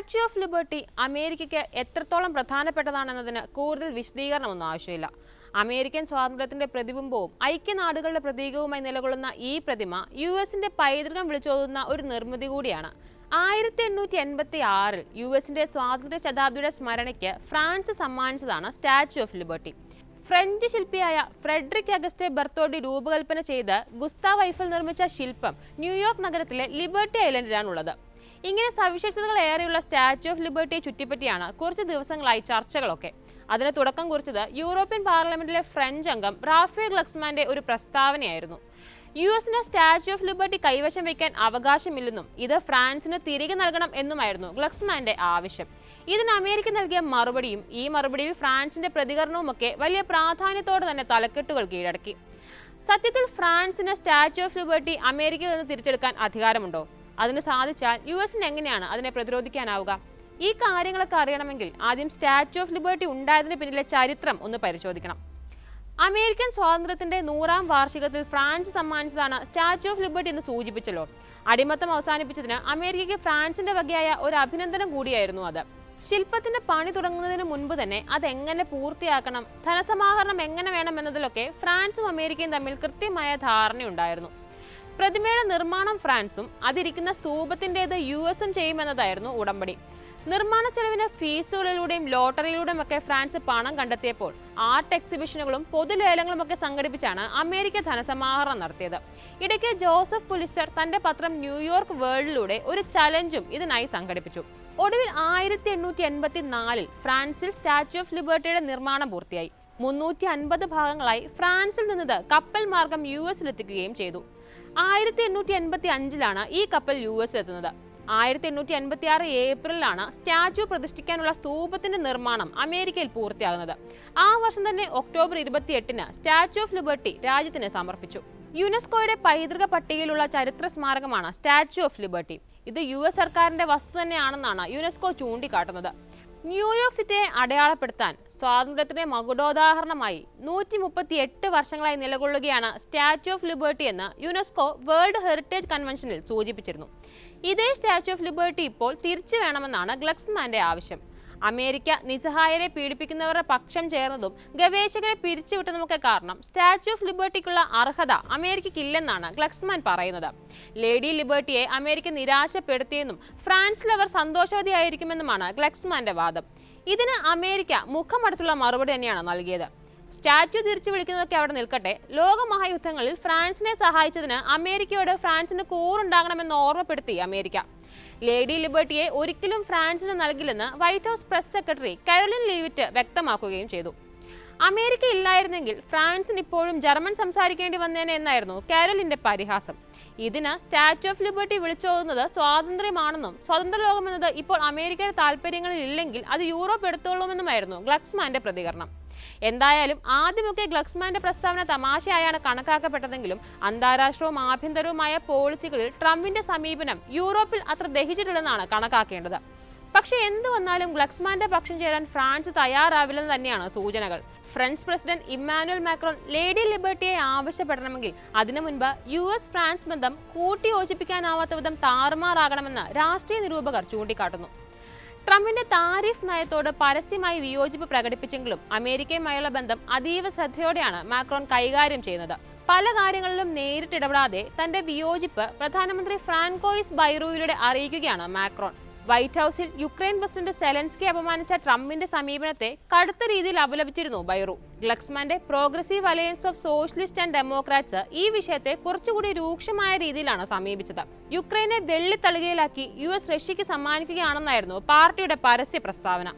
Statue of liberty അമേരിക്കയ്ക്ക് എത്രത്തോളം പ്രധാനപ്പെട്ടതാണെന്നതിന് കൂടുതൽ വിശദീകരണമൊന്നും ആവശ്യമില്ല. അമേരിക്കൻ സ്വാതന്ത്ര്യത്തിന്റെ പ്രതിബിംബവും ഐക്യനാടുകളുടെ പ്രതീകവുമായി നിലകൊള്ളുന്ന ഈ പ്രതിമ യു എസിന്റെ പൈതൃകം വിളിച്ചോതുന്ന ഒരു നിർമ്മിതി കൂടിയാണ്. ആയിരത്തി എണ്ണൂറ്റി എൺപത്തി ആറിൽ യു എസിന്റെ സ്വാതന്ത്ര്യ ശതാബ്ദിയുടെ സ്മരണയ്ക്ക് ഫ്രാൻസ് സമ്മാനിച്ചതാണ് സ്റ്റാച്യു ഓഫ് ലിബർട്ടി. ഫ്രഞ്ച് ശില്പിയായ ഫ്രെഡറിക് അഗസ്റ്റെ ബർത്തോഡി രൂപകൽപ്പന ചെയ്ത് ഗുസ്താവ് ഐഫൽ നിർമ്മിച്ച ശില്പം ന്യൂയോർക്ക് നഗരത്തിലെ ലിബർട്ടി ഐലൻഡിലാണുള്ളത്. ഇങ്ങനെ സവിശേഷതകൾ ഏറെയുള്ള സ്റ്റാച്യു ഓഫ് ലിബർട്ടിയെ ചുറ്റിപ്പറ്റിയാണ് കുറച്ച് ദിവസങ്ങളായി ചർച്ചകളൊക്കെ. അതിന് തുടക്കം കുറിച്ചത് യൂറോപ്യൻ പാർലമെന്റിലെ ഫ്രഞ്ച് അംഗം റാഫേൽ ഗ്ലക്സ്മാന്റെ ഒരു പ്രസ്താവനയായിരുന്നു. യു എസിന് സ്റ്റാച്യു ഓഫ് ലിബർട്ടി കൈവശം വയ്ക്കാൻ അവകാശമില്ലെന്നും ഇത് ഫ്രാൻസിന് തിരികെ നൽകണം എന്നുമായിരുന്നു ഗ്ലക്സ്മാന്റെ ആവശ്യം. ഇതിന് അമേരിക്ക നൽകിയ മറുപടിയും ഈ മറുപടിയിൽ ഫ്രാൻസിന്റെ പ്രതികരണവുമൊക്കെ വലിയ പ്രാധാന്യത്തോടെ തന്നെ തലക്കെട്ടുകൾ കീഴടക്കി. സത്യത്തിൽ ഫ്രാൻസിന് സ്റ്റാച്യു ഓഫ് ലിബർട്ടി അമേരിക്കയിൽ നിന്ന് തിരിച്ചെടുക്കാൻ അധികാരമുണ്ടോ? അതിന് സാധിച്ചാൽ യു എസിന് എങ്ങനെയാണ് അതിനെ പ്രതിരോധിക്കാനാവുക? ഈ കാര്യങ്ങളൊക്കെ അറിയണമെങ്കിൽ ആദ്യം സ്റ്റാച്യു ഓഫ് ലിബർട്ടി ഉണ്ടായതിന് പിന്നിലെ ചരിത്രം ഒന്ന് പരിശോധിക്കണം. അമേരിക്കൻ സ്വാതന്ത്ര്യത്തിന്റെ നൂറാം വാർഷികത്തിൽ ഫ്രാൻസ് സമ്മാനിച്ചതാണ് സ്റ്റാച്യു ഓഫ് ലിബർട്ടി എന്ന് സൂചിപ്പിച്ചല്ലോ. അടിമത്തം അവസാനിപ്പിച്ചതിന് അമേരിക്കയ്ക്ക് ഫ്രാൻസിന്റെ വകയായ ഒരു അഭിനന്ദനം കൂടിയായിരുന്നു അത്. ശില്പത്തിന്റെ പണി തുടങ്ങുന്നതിന് മുൻപ് തന്നെ അത് എങ്ങനെ പൂർത്തിയാക്കണം ധനസമാഹരണം എങ്ങനെ വേണം എന്നതിലൊക്കെ ഫ്രാൻസും അമേരിക്കയും തമ്മിൽ കൃത്യമായ ധാരണയുണ്ടായിരുന്നു. പ്രതിമയുടെ നിർമ്മാണം ഫ്രാൻസും അതിരിക്കുന്ന സ്തൂപത്തിന്റെത് യു എസും ചെയ്യുമെന്നതായിരുന്നു ഉടമ്പടി. നിർമ്മാണ ചെലവിന് ഫീസുകളിലൂടെയും ലോട്ടറിയിലൂടെയും ഒക്കെ ഫ്രാൻസ് പണം കണ്ടെത്തിയപ്പോൾ ആർട്ട് എക്സിബിഷനുകളും പൊതുലേലങ്ങളും ഒക്കെ സംഘടിപ്പിച്ചാണ് അമേരിക്ക ധനസമാഹരണം നടത്തിയത്. ഇടയ്ക്ക് ജോസഫ് പുലിസ്റ്റർ തന്റെ പത്രം ന്യൂയോർക്ക് വേൾഡിലൂടെ ഒരു ചലഞ്ചും ഇതിനായി സംഘടിപ്പിച്ചു. ഒടുവിൽ ആയിരത്തി എണ്ണൂറ്റി എൺപത്തി നാലിൽ ഫ്രാൻസിൽ സ്റ്റാച്യു ഓഫ് ലിബർട്ടിയുടെ നിർമ്മാണം പൂർത്തിയായി. മുന്നൂറ്റി അൻപത് ഭാഗങ്ങളായി ഫ്രാൻസിൽ നിന്നത് കപ്പൽ മാർഗം യു എസിലെത്തിക്കുകയും ചെയ്തു. ആയിരത്തി എണ്ണൂറ്റി എൺപത്തി അഞ്ചിലാണ് ഈ കപ്പൽ യു എസ് എത്തുന്നത്. ആയിരത്തി എണ്ണൂറ്റി എൺപത്തി ആറ് ഏപ്രിലാണ് സ്റ്റാച്യു പ്രതിഷ്ഠിക്കാനുള്ള സ്തൂപത്തിന്റെ നിർമ്മാണം അമേരിക്കയിൽ പൂർത്തിയാകുന്നത്. ആ വർഷം തന്നെ ഒക്ടോബർ ഇരുപത്തിയെട്ടിന് സ്റ്റാച്യു ഓഫ് ലിബർട്ടി രാജ്യത്തിന് സമർപ്പിച്ചു. യുനെസ്കോയുടെ പൈതൃക പട്ടികയിലുള്ള ചരിത്ര സ്മാരകമാണ് സ്റ്റാച്യു ഓഫ് ലിബർട്ടി. ഇത് യു എസ് സർക്കാരിന്റെ വസ്തു തന്നെയാണെന്നാണ് യുനെസ്കോ ചൂണ്ടിക്കാട്ടുന്നത്. ന്യൂയോർക്ക് സിറ്റിയെ അടയാളപ്പെടുത്താൻ സ്വാതന്ത്ര്യത്തിന്റെ മകുടോദാഹരണമായി നൂറ്റി മുപ്പത്തി എട്ട് വർഷങ്ങളായി നിലകൊള്ളുകയാണ് സ്റ്റാച്യു ഓഫ് ലിബർട്ടി എന്ന് യുനെസ്കോ വേൾഡ് ഹെറിറ്റേജ് കൺവെൻഷനിൽ സൂചിപ്പിച്ചിരുന്നു. ഇതേ സ്റ്റാച്യു ഓഫ് ലിബർട്ടി ഇപ്പോൾ തിരിച്ചു വേണമെന്നാണ് ഗ്ലക്സ്മാന്റെ ആവശ്യം. അമേരിക്ക നിസ്സഹായരെ പീഡിപ്പിക്കുന്നവരുടെ പക്ഷം ചേർന്നതും ഗവേഷകരെ പിരിച്ചുവിട്ടതുമൊക്കെ കാരണം സ്റ്റാച്യു ഓഫ് ലിബർട്ടിക്കുള്ള അർഹത അമേരിക്കയ്ക്കില്ലെന്നാണ് ഗ്ലക്സ്മാൻ പറയുന്നത്. ലേഡി ലിബർട്ടിയെ അമേരിക്ക നിരാശപ്പെടുത്തിയെന്നും ഫ്രാൻസിൽ അവർ സന്തോഷവതിയായിരിക്കുമെന്നുമാണ് ഗ്ലക്സ്മാന്റെ വാദം. ഇതിന് അമേരിക്ക മുഖമടച്ചുള്ള മറുപടി തന്നെയാണ് നൽകിയത്. സ്റ്റാച്യു തിരിച്ചു വിളിക്കുന്നതൊക്കെ അവിടെ നിൽക്കട്ടെ. ലോകമഹായുദ്ധങ്ങളിൽ ഫ്രാൻസിനെ സഹായിച്ചതിന് അമേരിക്കയോട് ഫ്രാൻസിന് കൂറുണ്ടാകണമെന്ന് ഓർമ്മപ്പെടുത്തി അമേരിക്ക. ലേഡി ലിബർട്ടിയെ ഒരിക്കലും ഫ്രാൻസിന് നൽകില്ലെന്ന് White House press secretary Karoline Leavitt വ്യക്തമാക്കുകയും ചെയ്തു. അമേരിക്ക ഇല്ലായിരുന്നെങ്കിൽ ഫ്രാൻസിന് ഇപ്പോഴും ജർമ്മൻ സംസാരിക്കേണ്ടി വന്നേനെ എന്നായിരുന്നു കാരോലിന്റെ പരിഹാസം. ഇതിന് സ്റ്റാച്യു ഓഫ് ലിബർട്ടി വിളിച്ചോതുന്നത് സ്വാതന്ത്ര്യമാണെന്നും സ്വതന്ത്ര ലോകമെന്നത് ഇപ്പോൾ അമേരിക്കയുടെ താല്പര്യങ്ങളിൽ ഇല്ലെങ്കിൽ അത് യൂറോപ്പ് എടുത്തോളുമെന്നുമായിരുന്നു ഗ്ലക്സ്മാന്റെ പ്രതികരണം. എന്തായാലും ആദ്യമൊക്കെ ഗ്ലക്സ്മാന്റെ പ്രസ്താവന തമാശയായാണ് കണക്കാക്കപ്പെട്ടതെങ്കിലും അന്താരാഷ്ട്രവും ആഭ്യന്തരവുമായ പോളിസികളിൽ ട്രംപിന്റെ സമീപനം യൂറോപ്പിൽ അത്ര ദഹിച്ചിട്ടില്ലെന്നാണ് കണക്കാക്കേണ്ടത്. പക്ഷെ എന്തു വന്നാലും ഗ്ലക്സ്മാന്റെ പക്ഷം ചേരാൻ ഫ്രാൻസ് തയ്യാറാവില്ലെന്ന് തന്നെയാണ് സൂചനകൾ. French president Emmanuel Macron lady ലിബർട്ടിയെ ആവശ്യപ്പെടണമെങ്കിൽ അതിനു മുൻപ് യു എസ് ഫ്രാൻസ് ബന്ധം കൂട്ടിയോജിപ്പിക്കാനാവാത്ത വിധം താറുമാറാകണമെന്ന് രാഷ്ട്രീയ നിരൂപകർ ചൂണ്ടിക്കാട്ടുന്നു. ട്രംപിന്റെ താരിഫ് നയത്തോട് പരസ്യമായി വിയോജിപ്പ് പ്രകടിപ്പിച്ചെങ്കിലും അമേരിക്കയുമായുള്ള ബന്ധം അതീവ ശ്രദ്ധയോടെയാണ് മാക്രോൺ കൈകാര്യം ചെയ്യുന്നത്. പല കാര്യങ്ങളിലും നേരിട്ടിടപെടാതെ തന്റെ വിയോജിപ്പ് പ്രധാനമന്ത്രി ഫ്രാൻകോയിസ് ബൈറൂയിലൂടെ അറിയിക്കുകയാണ് മാക്രോൺ. വൈറ്റ് ഹൌസിൽ യുക്രൈൻ പ്രസിഡന്റ് സെലൻസ്കി അപമാനിച്ച ട്രംപിന്റെ സമീപനത്തെ കടുത്ത രീതിയിൽ അപലപിച്ചിരുന്നു Bayrou. ഗ്ലക്സ്മാന്റെ progressive alliance of socialist and democrats ഈ വിഷയത്തെ കുറച്ചുകൂടി രൂക്ഷമായ രീതിയിലാണ് സമീപിച്ചത്. യുക്രൈനെ വെള്ളിത്തളികയിലാക്കി യു എസ് റഷ്യക്ക് സമ്മാനിക്കുകയാണെന്നായിരുന്നു പാർട്ടിയുടെ പരസ്യ പ്രസ്താവന.